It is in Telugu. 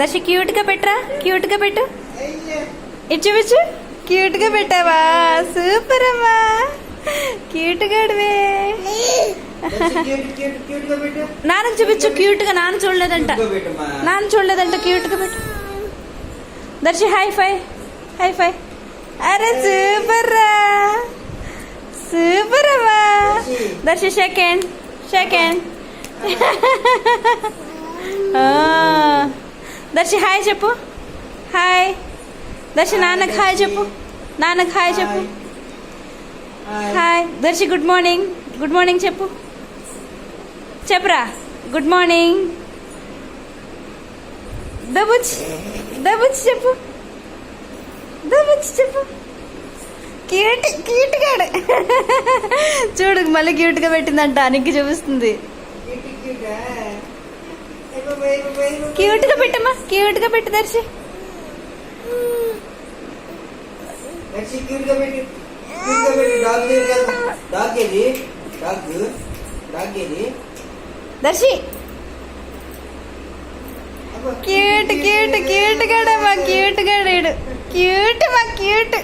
దర్శి క్యూట్గా పెట్టరా? క్యూట్గా పెట్టు. ఇటు చూపించు క్యూట్గా పెట్టావా? సూపర్ అమ్మా. క్యూట్ గడివే క్యూట్ క్యూట్ క్యూట్గా పెట్టు. నాన్నకు చూపించు క్యూట్గా నాన్న చూడలేదంట. నాన్న చూడలేదంట క్యూట్గా పెట్టు. Darshi hi five hi five అరే సూపర్ రా. సూపర్ అమ్మా. Darshi. Second second Darshi hi చెప్పు. హాయ్. దర్శి నాన్నకు హాయ్ చెప్పు. నాన్నకు హాయ్ చెప్పు. Hi. Darshi good morning good morning చెప్పు. చెప్పురా. Good morning దబుచ్. దబుచ్ చెప్పు. దబుచ్ చెప్పు. క్యూట్ క్యూట్ గాడు. చూడు మళ్ళీ క్యూట్గా పెట్టిందంట. అనికి చూపిస్తుంది. క్యూట్గా పెట్టమ్మా క్యూట్గా పెట్టి Darshi. Darshi cute cute cute గాడమ్మా cute గాడు క్యూట్ మా క్యూట్.